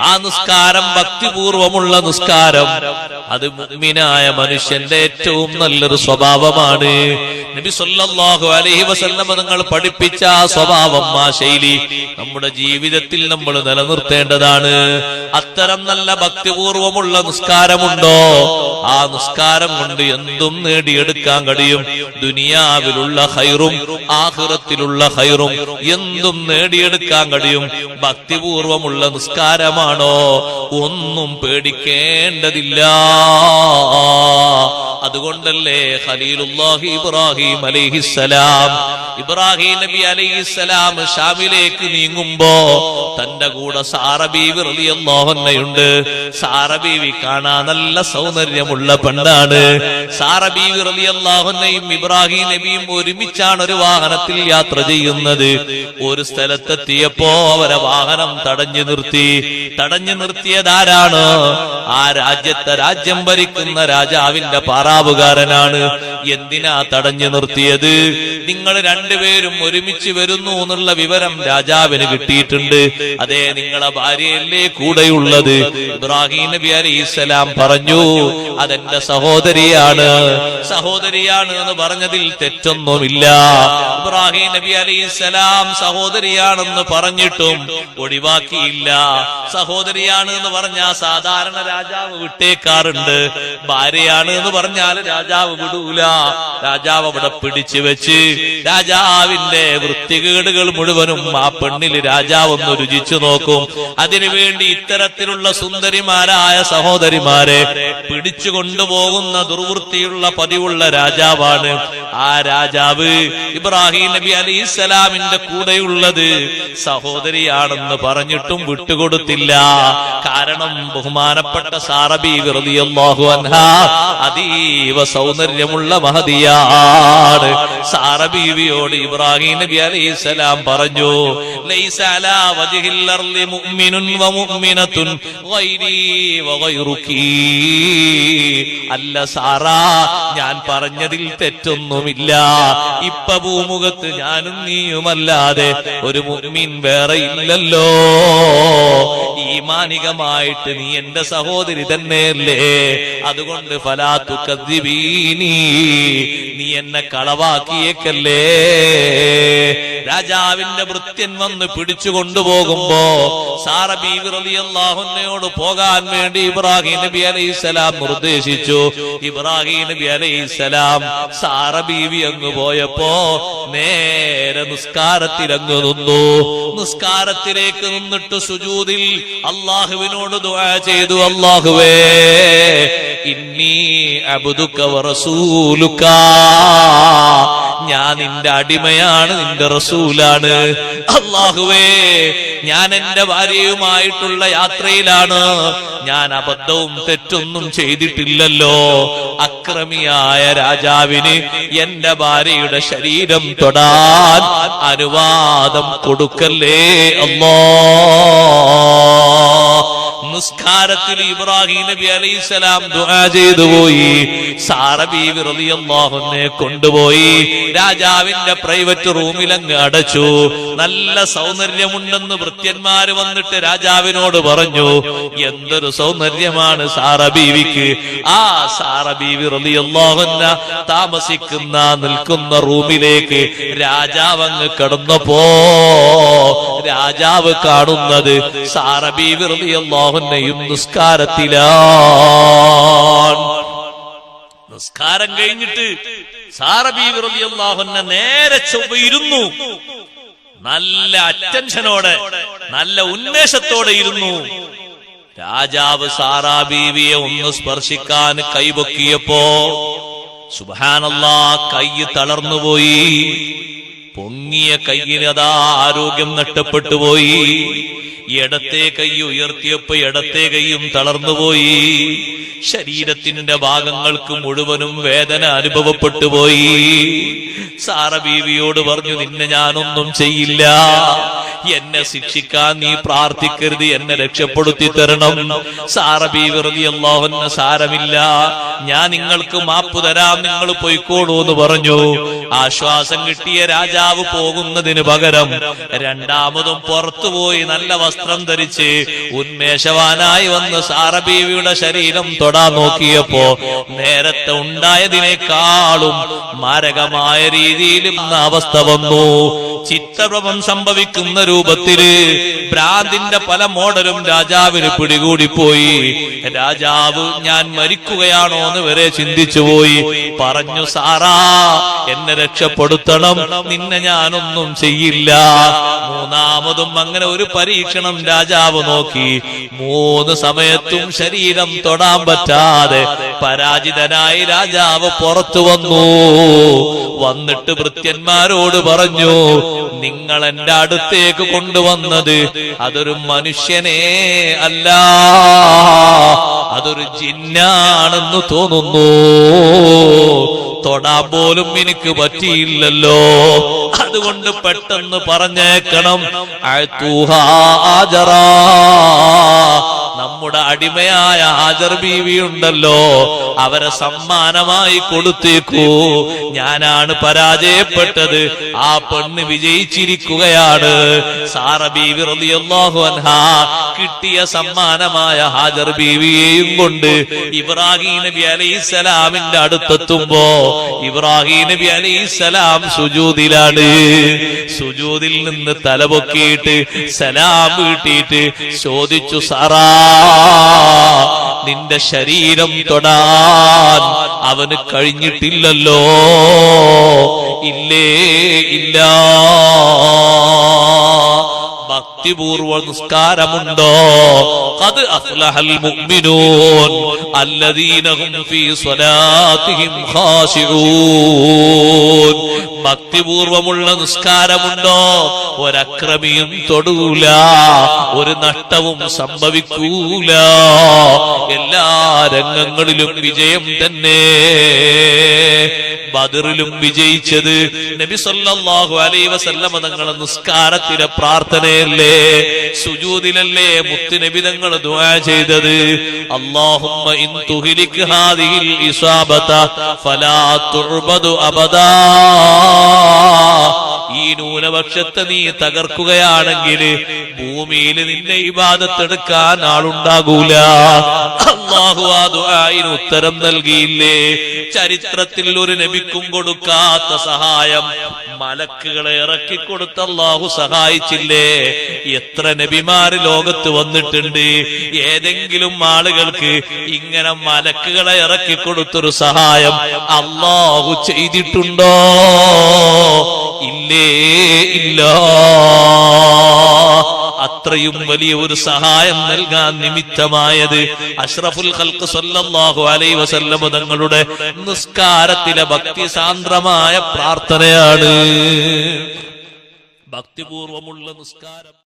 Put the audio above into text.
ആ നിസ്കാരം ഭക്തിപൂർവമുള്ള നിസ്കാരം. അത് മുഗ്മിനായ മനുഷ്യന്റെ ഏറ്റവും നല്ലൊരു സ്വഭാവമാണ്. നബി സല്ലല്ലാഹു അലൈഹി വസല്ലമ നിങ്ങൾ പഠിപ്പിച്ച ആ സ്വഭാവം ആ ശൈലി നമ്മുടെ ജീവിതത്തിൽ നമ്മൾ നിലനിർത്തേണ്ടതാണ്. അത്തരം നല്ല ഭക്തിപൂർവമുള്ള നിസ്കാരമുണ്ടോ? ആ നിസ്കാരം കൊണ്ട് എന്തും നേടിയെടുക്കാൻ കഴിയും. ദുനിയാവിലുള്ള ഹൈറും ആഹ്റത്തിലുള്ള ഹൈറും എന്തും നേടിയെടുക്കാൻ കഴിയും. ഭക്തിപൂർവമുള്ള നിസ്കാരമാണോ ഒന്നും പേടിക്കേണ്ടതില്ല. അതുകൊണ്ടല്ലേ ഖലീലുല്ലാഹി ഇബ്രാഹിം അലൈഹിസ്സലാം. ഇബ്രാഹിം നബി അലൈഹിസ്സലാം ഷാമിലേക്ക് നീങ്ങുമ്പോ തന്റെ കൂടെ സാറബീവി റളിയല്ലാഹുന്നയുണ്ട് സാറബീവി കാണാൻ നല്ല സൗന്ദര്യമുള്ള പെണ്ണാണ്. സാറബീവി റളിയല്ലാഹുന്നയും ഇബ്രാഹിം നബിയും ഒരുമിച്ചാണ് ഒരു വാഹനത്തിൽ യാത്ര ചെയ്യുന്നത്. ഒരു സ്ഥലത്തെത്തിയപ്പോ അവരെ വാഹനം തടഞ്ഞു നിർത്തി. തടഞ്ഞു നിർത്തിയതാരാണ്? ആ രാജ്യത്തെ രാജ്യം ഭരിക്കുന്ന രാജാവിന്റെ പാറാവുകാരനാണ്. എന്തിനാ തടഞ്ഞു നിർത്തിയത്? നിങ്ങൾ രണ്ടുപേരും ഒരുമിച്ച് വരുന്നു എന്നുള്ള വിവരം രാജാവിന് കിട്ടിയിട്ടുണ്ട്. അതെ നിങ്ങളെ ഭാര്യയല്ലേ കൂടെയുള്ളത്. ഇബ്രാഹിം നബി അലൈഹിസ്സലാം പറഞ്ഞു അതെന്റെ സഹോദരിയാണ്. സഹോദരിയാണ് എന്ന് പറഞ്ഞതിൽ തെറ്റൊന്നുമില്ല. ഇബ്രാഹിം നബി അലൈഹിസ്സലാം സഹോദരിയാണെന്ന് പറഞ്ഞിട്ടും ഒഴിവാക്കിയില്ല. സഹോദരിയാണ് എന്ന് പറഞ്ഞ സാധാരണ രാജാവ് വിട്ടേക്കാറുണ്ട്. ഭാര്യയാണ് എന്ന് പറഞ്ഞാൽ രാജാവ് വിടൂല. രാജാവ് അവിടെ പിടിച്ചു വെച്ച് രാജാവിന്റെ വൃത്തികേടുകൾ മുഴുവനും ആ പെണ്ണിൽ രാജാവ് ഒന്ന് രുചിച്ചു നോക്കും. അതിനുവേണ്ടി ഇത്തരത്തിലുള്ള സുന്ദരിമാരായ സഹോദരിമാരെ പിടിച്ചു കൊണ്ടുപോകുന്ന ദുർവൃത്തിയുള്ള പതിവുള്ള രാജാവാണ് ആ രാജാവ്. ഇബ്രാഹിം നബി അലിസ്സലാമിന്റെ കൂടെയുള്ളത് സഹോദരിയാണെന്ന് പറഞ്ഞിട്ടും വിട്ടുകൊടുത്തില്ല. കാരണം ബഹുമാനപ്പെട്ട സാറബി റളിയല്ലാഹു അൻഹ? അതീവ സൗന്ദര്യമുള്ള മഹതിയാണ്. സാറബീവിയോട് ഇബ്രാഹിം നബി അലൈഹി പറഞ്ഞു ലൈസ അലാ വജ്ഹിൽ അർളി മുഅ്മിനുൻ വ മുഅ്മിനത്തുൻ ഗൈരി വ അല്ല സാറാ ഞാൻ പറഞ്ഞതിൽ തെറ്റൊന്നുമില്ല. ഇപ്പ ഭൂമുഖത്ത് ഞാനും നീയുമല്ലാതെ ഒരു മുഅ്മിൻ വേറെ ഇല്ലല്ലോ. ഈ മാനികമായിട്ട് നീ എന്റെ സഹോദരി തന്നെയല്ലേ? അതുകൊണ്ട് ഫലാത്തു കദ്ദിബീനി നീ എന്നെ കളവാക്കിയേക്കല്ലേ? രാജാവിന്റെ വൃത്യൻ വന്ന് പിടിച്ചു കൊണ്ടുപോകുമ്പോ സാറബീവിറിയാഹുന്നയോട് പോകാൻ വേണ്ടി ഇബ്രാഹിം നബി അലൈഹിസ്സലാം നിർദ്ദേശിച്ചു. ഇബ്രാഹിം നബി സാറ ബീവി അങ്ങ് പോയപ്പോ നേരെ നിസ്കാരത്തിൽ അങ്ങ് നിന്നു. നിസ്കാരത്തിലേക്ക് നിന്നിട്ട് സുജൂതിൽ അള്ളാഹുവിനോട് ദുആ ചെയ്തു അള്ളാഹുവേ ഇന്നി അബ്ദുക വറസൂലുക ഞാൻ നിന്റെ അടിമയാണ് നിന്റെ റസൂലാണ്. അള്ളാഹുവേ ഞാൻ എന്റെ ഭാര്യയുമായിട്ടുള്ള യാത്രയിലാണ്. ഞാൻ അബദ്ധവും തെറ്റൊന്നും ചെയ്തിട്ടില്ലല്ലോ. അക്രമിയായ രാജാവിന് എന്റെ ഭാര്യയുടെ ശരീരം തൊടാൻ അനുവാദം കൊടുക്കല്ലേ അല്ലോ. നിസ്കാരത്തിൽ ഇബ്രാഹിം നബി അലൈഹിസ്സലാം ദുആ ചെയ്തു പോയി. സാറ ബീവി റളിയല്ലാഹുവിനെ കൊണ്ടുപോയി. രാജാവിന്റെ പ്രൈവറ്റ് റൂമിൽ അങ്ങ് അടച്ചു. നല്ല സൗന്ദര്യമുണ്ടെന്ന് വൃത്യന്മാര് വന്നിട്ട് രാജാവിനോട് പറഞ്ഞു എന്തൊരു സൗന്ദര്യമാണ് സാറ ബീവിക്ക് ആ സാറ ബീവി റളിയല്ലാഹുന്ന താമസിക്കുന്ന നിൽക്കുന്ന റൂമിലേക്ക് രാജാവ് അങ്ങ് കടന്നപ്പോ രാജാവ് കാണുന്നത് സാറ ബീവി റളിയല്ലാഹുന്നയും നിസ്കാരത്തിലാണ്. നിസ്കാരം കഴിഞ്ഞിട്ട് സാറബി റളിയല്ലാഹുന്ന നേരെ ചൊവ്വയിരുന്നു നല്ല അറ്റൻഷനോടെ നല്ല ഉന്മേഷത്തോടെ ഇരുന്നു. രാജാവ് സാറാ ബീവിയെ ഒന്ന് സ്പർശിക്കാൻ കൈപൊക്കിയപ്പോ സുബാനല്ലാ കൈ തളർന്നുപോയി. പൊങ്ങിയ കയ്യിന് അതാ ആരോഗ്യം നഷ്ടപ്പെട്ടു പോയി. ഇടത്തെ കൈ ഉയർത്തിയപ്പോ ഇടത്തെ കൈയും തളർന്നുപോയി ശരീരത്തിന്റെ ഭാഗങ്ങൾക്ക് മുഴുവനും വേദന അനുഭവപ്പെട്ടു പോയി. സാറ ബീവിയോട് പറഞ്ഞു നിന്നെ ഞാനൊന്നും ചെയ്യില്ല. എന്നെ ശിക്ഷിക്കാൻ നീ പ്രാർത്ഥിക്കരുത് എന്നെ രക്ഷപ്പെടുത്തി തരണം സാറബി വെറുതെ അള്ളാഹുന്ന സാരമില്ല. ഞാൻ നിങ്ങൾക്ക് മാപ്പ് തരാം നിങ്ങൾ പൊയ്ക്കോളൂ എന്ന് പറഞ്ഞു. ആശ്വാസം കിട്ടിയ രാജാവ് പോകുന്നതിന് പകരം രണ്ടാമതും പുറത്തുപോയി നല്ല വസ്ത്രം ധരിച്ച് ഉന്മേഷവാനായി വന്ന് സാറബീവിയുടെ ശരീരം തൊടാ നോക്കിയപ്പോ നേരത്തെ ഉണ്ടായതിനേക്കാളും മാരകമായ രീതിയിലും അവസ്ഥ വന്നു. ചിത്തഭ്രമം സംഭവിക്കുന്ന രൂപത്തിൽ ഭ്രാന്തിന്റെ പല മോഡലും രാജാവിന് പിടികൂടിപ്പോയി. രാജാവ് ഞാൻ മരിക്കുകയാണോ എന്ന് വരെ ചിന്തിച്ചു പോയി. പറഞ്ഞു സാറാ എന്നെ രക്ഷപ്പെടുത്തണം. നിന്നെ ഞാനൊന്നും ചെയ്യില്ല. മൂന്നാമതും അങ്ങനെ ഒരു പരീക്ഷണം രാജാവ് നോക്കി. മൂന്ന് സമയത്തും ശരീരം തൊടാൻ പറ്റാതെ പരാജിതനായി രാജാവ് പുറത്തു വന്നു വന്നിട്ട് ഭൃത്യന്മാരോട് പറഞ്ഞു നിങ്ങൾ എന്റെ അടുത്തേക്ക് കൊണ്ടുവന്നത് അതൊരു മനുഷ്യനെ അല്ല അതൊരു ജിന്നാണെന്ന് തോന്നുന്നു തൊടാൻ പോലും എനിക്ക് പറ്റിയില്ലല്ലോ അതുകൊണ്ട് പെട്ടെന്ന് പറഞ്ഞേക്കണം. നമ്മുടെ അടിമയായ ഹാജർ ബീവി ഉണ്ടല്ലോ. അവരെ സമ്മാനമായി കൊടുത്തേക്കൂ. ഞാനാണ് പരാജയപ്പെട്ടത്. ആ പെണ്ണ് വിജയിച്ചിരിക്കുകയാണ്. സാറ ബീവി റളിയല്ലാഹു അൻഹാ കിട്ടിയ സമ്മാനമായ ഹാജർ ബീവിയെയും കൊണ്ട് ഇബ്രാഹിം നബി അലൈഹിസ്സലാമിന്റെ അടുത്തെത്തുമ്പോ ഇബ്രാഹിം നബി അലൈഹിസ്സലാം സുജൂദിലാണ് സുജൂദിൽ നിന്ന് തലപൊക്കിയിട്ട് സലാം വീട്ടിയിട്ട് ചോദിച്ചു സാറാ നിന്റെ ശരീരം തൊടാൻ അവന് കഴിഞ്ഞിട്ടില്ലല്ലോ. ഇല്ലേ ഇല്ല. ഭക്തിപൂർവ നിസ്കാരമുണ്ടോ? അത് അഫ്ലഹൽ മുഅ്മിനൂൻ അല്ലദീനഹും ഫീ സ്വലാത്തിഹിം ഖാശിഊൻ. ഭക്തിപൂർവമുള്ള നിസ്കാരമുണ്ടോ? ഒരക്രമിയും തൊടൂല. ഒരു നഷ്ടവും സംഭവിക്കൂല. എല്ലാ രംഗങ്ങളിലും വിജയം തന്നെ. ബദറിലും വിജയിച്ചത്. നബി സല്ലല്ലാഹു അലൈഹി വസല്ലമ തങ്ങളെ നിസ്കാരത്തിലെ പ്രാർത്ഥനയല്ലേ സുജൂദിലല്ലേ മുത്ത് നബി തങ്ങൾ ദുആ ചെയ്തത്. അല്ലാഹുമ്മ ഇൻ തുഹ്ലിക് ഹാദിഹിൽ ഇസാബത ഫലാ തുഅബദു അബദാ. ഈ ന്യൂനപക്ഷത്തെ നീ തകർക്കുകയാണെങ്കിൽ ഭൂമിയിൽ നിന്നെ ഇബാദത്തെടുക്കാൻ ആളുണ്ടാകൂല. അള്ളാഹു ഉത്തരം നൽകിയില്ലേ? ചരിത്രത്തിൽ ഒരു നബിക്കും കൊടുക്കാത്ത സഹായം. മലക്കുകളെ ഇറക്കി കൊടുത്ത അള്ളാഹു സഹായിച്ചില്ലേ? എത്ര നബിമാര് ലോകത്ത് വന്നിട്ടുണ്ട്. ഏതെങ്കിലും ആളുകൾക്ക് ഇങ്ങനെ മലക്കുകളെ ഇറക്കി കൊടുത്തൊരു സഹായം അള്ളാഹു ചെയ്തിട്ടുണ്ടോ? ഇല്ലേ? ഇല്ല. അത്രയും വലിയ ഒരു സഹായം നൽകാൻ നിമിത്തമായത് അഷ്റഫുൽ ഖൽക്ക് സല്ലല്ലാഹു അലൈഹി വസല്ലമ തങ്ങളുടെ നിസ്കാരത്തിലെ ഭക്തി സാന്ദ്രമായ പ്രാർത്ഥനയാണ്. ഭക്തിപൂർവമുള്ള നിസ്കാരം.